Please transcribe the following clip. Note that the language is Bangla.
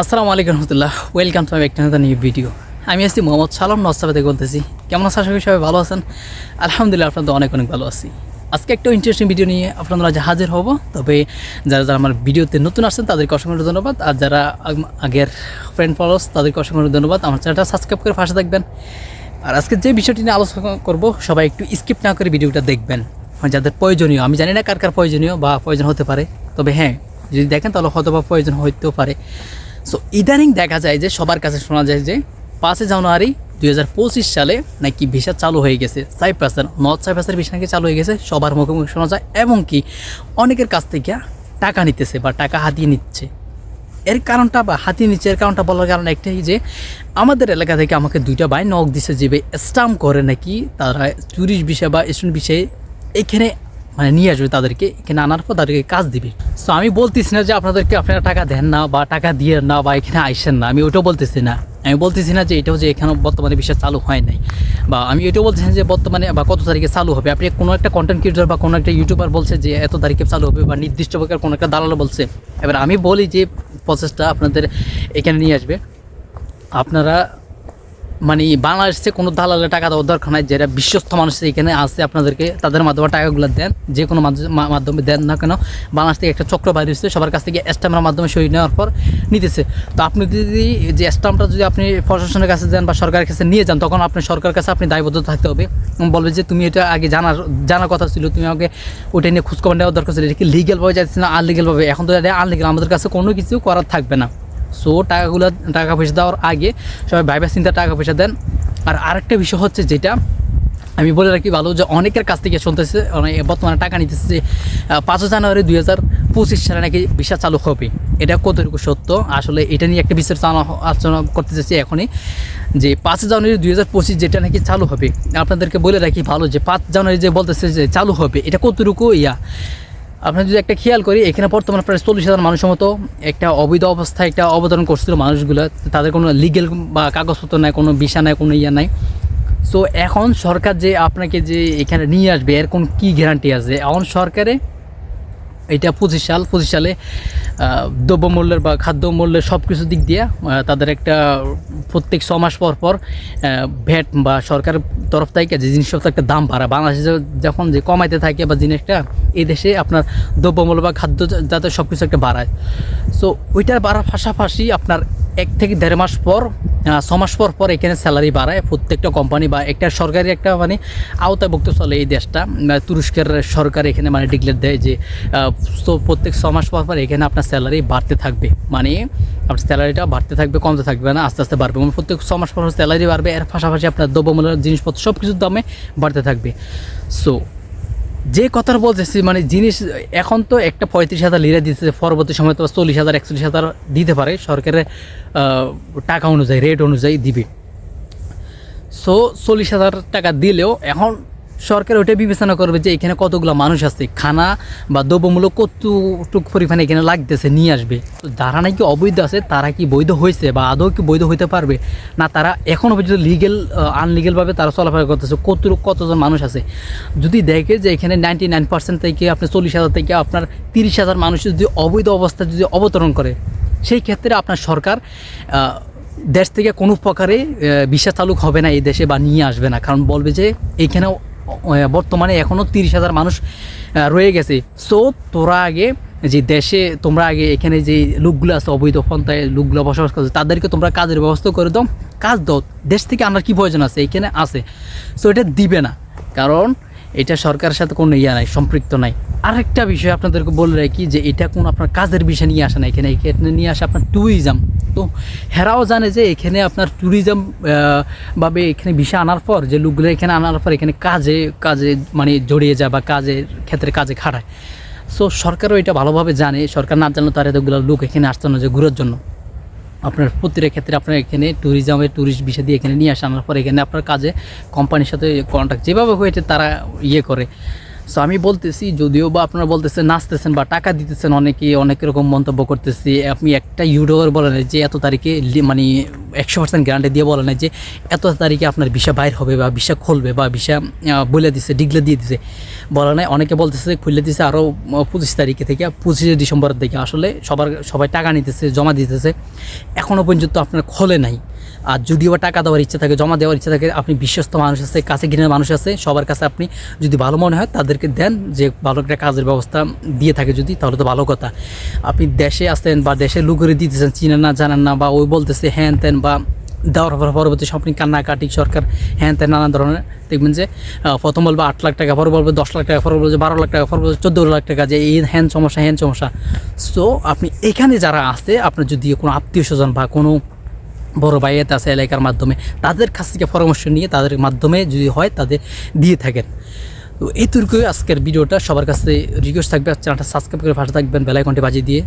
আসসালামু আলাইকুম রহমতুল্লাহ। ওয়েলকাম টু একটা নতুন নিউ ভিডিও আমি আসছি মোহাম্মদ সালাম নস্তাবাদে বলতেছি। কেমন আছেন? আশা করি সবাই ভালো আছেন। আলহামদুলিল্লাহ, আপনাদের অনেক অনেক ভালো আছি। আজকে একটা ইন্টারেস্টিং ভিডিও নিয়ে আপনারা আজ হাজির হব। তবে যারা যারা আমার ভিডিওতে নতুন আসছেন, তাদেরকে অসংখ্য ধন্যবাদ। আর যারা আগের ফ্রেন্ড ফলোস তাদেরকে অসংখ্য ধন্যবাদ। আমার চ্যানেলটা সাবস্ক্রাইব করে পাশে থাকবেন। আর আজকে যে বিষয়টি নিয়ে আলোচনা করব, সবাই একটু স্কিপ না করে ভিডিওটা দেখবেন। মানে যাদের প্রয়োজনীয়, আমি জানি না কার কার প্রয়োজনীয় বা প্রয়োজন হতে পারে। তবে হ্যাঁ যদি দেখেন তাহলে হয়তো বা প্রয়োজন হইতেও পারে। সো ইদানিং দেখা যায় যে সবার কাছে শোনা যায় যে পাঁচই জানুয়ারি দুই হাজার পঁচিশ সালে নাকি ভিসা চালু হয়ে গেছে। সাইপ্রাসের নর্থ সাইপ্রাসের ভিসা নাকি চালু হয়ে গেছে। সবার মুখে মুখে শোনা যায়। এবং কি, অনেকের কাছ থেকে টাকা নিতেছে বা টাকা হাতিয়ে নিচ্ছে। এর কারণটা বা হাতিয়ে নিচ্ছে, এর কারণটা বলার কারণ একটাই যে আমাদের এলাকা থেকে আমাকে দুইটা ভাই নক দিছে যে স্টাম্প করে নাকি তারা ট্যুরিস্ট বিষয় বা স্টুডেন্ট বিষয়ে এখানে মানে নিয়ে আসবে তাদেরকে, এখানে আনার পর তাদেরকে কাজ দিবে। সো আমি বলতেছি না যে আপনাদেরকে আপনারা টাকা দেন না বা টাকা দিয়ে না বা এখানে আইসেন না, আমি ওটাও বলতেছি না। আমি বলতেছি না যে এটাও যে এখানে বর্তমানে বিশ্বাস চালু হয় নাই। বা আমি এটাও বলতেছি যে বর্তমানে বা কত তারিখে চালু হবে। আপনি কোনো একটা কন্টেন্ট ক্রিয়েটর বা কোনো একটা ইউটিউবার বলছে যে এত তারিখে চালু হবে বা নির্দিষ্ট প্রকার কোনো একটা দালাল বলছে। এবার আমি বলি যে প্রসেসটা আপনাদের এখানে নিয়ে আসবে। আপনারা মানে বাংলাদেশে কোনো দালালের টাকা দেওয়ার দরকার নাই, যারা বিশ্বস্ত মানুষ এখানে আছে আপনাদেরকে, তাদের মাধ্যমে টাকাগুলো দেন, যে কোনো মাধ্যমে- দেন না কেন। বাংলাদেশ থেকে একটা চক্র বাইরে হচ্ছে সবার কাছ থেকে স্ট্যাম্পের মাধ্যমে সই নেওয়ার পর নিতেছে। তো আপনি যদি যে স্ট্যাম্পটা যদি আপনি প্রশাসনের কাছে দেন বা সরকারের কাছে নিয়ে যান, তখন আপনি সরকারের কাছে আপনি দায়বদ্ধ থাকতে হবে। বলবে যে, তুমি এটা আগে জানার জানার কথা ছিল, তুমি আমাকে ওটা নিয়ে খোঁজখবর নেওয়ার দরকার ছিল। এটা কি লিগেলভাবে যাচ্ছে না আনলিগেলভাবে এখন তো আনলিগেল আমাদের কাছে কোনো কিছু করার থাকবে না। সো টাকাগুলো, টাকা পয়সা দেওয়ার আগে সবাই ভাইবা চিন্তা টাকা পয়সা দেন। আর আরেকটা বিষয় হচ্ছে যেটা, আমি বলে রাখি ভালো যে অনেকের কাছ থেকে শুনতেছে অনেক বর্তমানে টাকা নিতেছে পাঁচই জানুয়ারি দুই হাজার পঁচিশ সালে নাকি ভিসা চালু হবে। এটা কতটুকু সত্য? আসলে এটা নিয়ে একটা আলো- আলোচনা করতে চাচ্ছি এখনই। যে পাঁচই জানুয়ারি দুই হাজার পঁচিশ যেটা নাকি চালু হবে। আপনাদেরকে বলে রাখি ভালো যে পাঁচ জানুয়ারি যে বলতেছে যে চালু হবে, এটা কতটুকু? ইয়া আপনার যদি একটা খেয়াল করি, এখানে বর্তমানে প্রায় চল্লিশ হাজার মানুষের মতো একটা অবৈধ অবস্থায় একটা অবতরণ করছিল মানুষগুলো। তাদের কোনো লিগেল বা কাগজপত্র নাই, কোনো ভিসা নাই, কোনো ইয়া নাই। সো এখন সরকার যে আপনাকে যে এখানে নিয়ে আসবে, এর কোন কী গ্যারান্টি আছে? এখন সরকারে এটা পঁচিশ সাল, পঁচিশ সালে দ্রব্যমূল্যের বা খাদ্য মূল্যের সব কিছু দিক দিয়ে তাদের একটা প্রত্যেক ছ মাস পর পর ভ্যাট বা সরকারের তরফ থেকে যে জিনিসপত্র একটা দাম বাড়া, বাংলাদেশে যখন যে কমাইতে থাকে বা জিনিসটা, এই দেশে আপনার দ্রব্যমূল্য বা খাদ্য যাতে সব কিছু একটা বাড়ায়। সো ওইটার বাড়ার পাশাপাশি আপনার এক থেকে দেড় মাস পর ছ মাস পর পর এখানে স্যালারি বাড়ায়। প্রত্যেকটা কোম্পানি বা একটা সরকারি একটা মানে আওতাভুক্ত চলে এই দেশটা। তুরস্কের সরকার এখানে মানে ডিক্লেয়ার দেয় যে তো প্রত্যেক ছ মাস পর পর এখানে আপনার স্যালারি বাড়তে থাকবে। মানে আপনার স্যালারিটা বাড়তে থাকবে, কমতে থাকবে না, আস্তে আস্তে বাড়বে। মানে প্রত্যেক ছ মাস পর স্যালারি বাড়বে, এর পাশাপাশি আপনার দ্রব্যমূল্যের জিনিসপত্র সব কিছুর দামে বাড়তে থাকবে। সো যে কথার বলতেছি মানে জিনিস এখন তো একটা পঁয়ত্রিশ হাজার লিরা দিতেছে, পরবর্তী সময় তো চল্লিশ হাজার, একচল্লিশ হাজার দিতে পারে, সরকারের টাকা অনুযায়ী রেট অনুযায়ী দিবে। সো চল্লিশ হাজার টাকা দিলেও এখন সরকার ওটা বিবেচনা করবে যে এখানে কতগুলো মানুষ আছে, খানা বা দ্রব্যমূল্য কতটুকু পরিমাণে এখানে লাগতেছে, নিয়ে আসবে। তো যারা নাকি অবৈধ আছে, তারা কি বৈধ হয়েছে বা আদৌ কি বৈধ হইতে পারবে? না, তারা এখনও পর্যন্ত লিগেল আনলিগেলভাবে তারা চলাফেরা করতেছে কত কতজন মানুষ আছে? যদি দেখে যে এখানে নাইনটি নাইন পার্সেন্ট থেকে আপনি চল্লিশ হাজার থেকে আপনার তিরিশ হাজার মানুষ যদি অবৈধ অবস্থায় যদি অবতরণ করে, সেই ক্ষেত্রে আপনার সরকার দেশ থেকে কোনো প্রকারে ভিসা চালুক হবে না এই দেশে বা নিয়ে আসবে না। কারণ বলবে যে এইখানে বর্তমানে এখনও তিরিশ হাজার মানুষ রয়ে গেছে। সো তোরা আগে যে দেশে, তোমরা আগে এখানে যে লোকগুলো আছে, অবৈধ পন্থায় লোকগুলো বসবাস করছে, তাদেরকে তোমরা কাজের ব্যবস্থা করে দাও। কাজ দাও। দেশ থেকে আনার কী প্রয়োজন আছে? এখানে আছে। সো এটা দিবে না। কারণ, এটা সরকারের সাথে কোনো ইয়া নাই, সম্পৃক্ত নাই। আরেকটা বিষয় আপনাদেরকে বলে রাখি যে, এটা কোনো আপনার কাজের বিষয় নিয়ে আসে না। এখানে এখানে নিয়ে আসে আপনার ট্যুরিজম তো হেরাও জানে যে এখানে আপনার ট্যুরিজম ভাবে এখানে বিষয় আনার পর, যে লোকগুলো এখানে আনার পর এখানে কাজে কাজে মানে জড়িয়ে যায় বা কাজের ক্ষেত্রে কাজে খাটায়। সো সরকারও এটা ভালোভাবে জানে। সরকার না জানলে তার এতগুলো লোক এখানে আসতে না যে ঘুরার জন্য। আপনার প্রতিটা ক্ষেত্রে আপনার এখানে ট্যুরিজমের ট্যুরিস্ট বিষয় দিয়ে এখানে নিয়ে আসে, আনার পর এখানে আপনার কাজে কোম্পানির সাথে কন্ট্যাক্ট যেভাবে হয়েছে তারা ইয়ে করে। সো আমি বলতেছি, যদিও বা আপনারা বলতেছেন, নাচতেছেন বা টাকা দিতেছেন অনেকে, অনেক রকম মন্তব্য করতেছি। আপনি একটা ইউটিউবার বলেন যে, এত তারিখে মানে একশো পার্সেন্ট গ্যারান্টি দিয়ে বলেন যে, এত তারিখে আপনার ভিসা বাইর হবে বা ভিসা খুলবে বা ভিসা বলে দিছে, ডিগলে দিয়ে দিছে। বলা নাই, অনেকে বলতেছে খুলে দিছে আরও পঁচিশ তারিখে থেকে, পঁচিশে ডিসেম্বরের দিকে। আসলে সবার, সবাই টাকা নিতেছে, জমা দিতেছে। এখনও পর্যন্ত আপনার খোলে নাই। আর যদিও বা টাকা দেওয়ার ইচ্ছা থাকে, জমা দেওয়ার ইচ্ছা থাকে, আপনি বিশ্বস্ত মানুষ আছে, কাছে ঘিনের মানুষ আছে, সবার কাছে আপনি যদি ভালো মনে হয় তাদেরকে দেন, যে ভালো একটা কাজের ব্যবস্থা দিয়ে থাকে যদি, তাহলে তো ভালো কথা। আপনি দেশে আসেন বা দেশের লুকুরে দিতেছেন, চিনেন না, জানেন না, বা ওই বলতেছে হ্যান ত্যান বা দেওয়ার পর পরবর্তী সব আপনি কান্নাকাটি, সরকার হ্যান ত্যান নানা ধরনের দেখবেন যে প্রথম বলবে আট লাখ টাকা পরে বলবে দশ লাখ টাকা পরে বলবে বারো লাখ টাকা পরে বলবে চোদ্দ লাখ টাকা, যে এই হ্যান সমস্যা হ্যান সমস্যা। সো আপনি এখানে যারা আছে, আপনার যদি কোনো আত্মীয় স্বজন বা কোনো বড় ভাইয়ের আছে এলাকার মাধ্যমে তাদের কাছ থেকে পরামর্শ নিয়ে তাদের মাধ্যমে যদি হয় তাদের দিয়ে থাকেন। তো এইটুকুই আজকের ভিডিওটা। সবার কাছে রিকোয়েস্ট থাকবে, চ্যানেলটা সাবস্ক্রাইব করে ভালো থাকবেন বেলাইকনটি বাজিয়ে দিয়ে।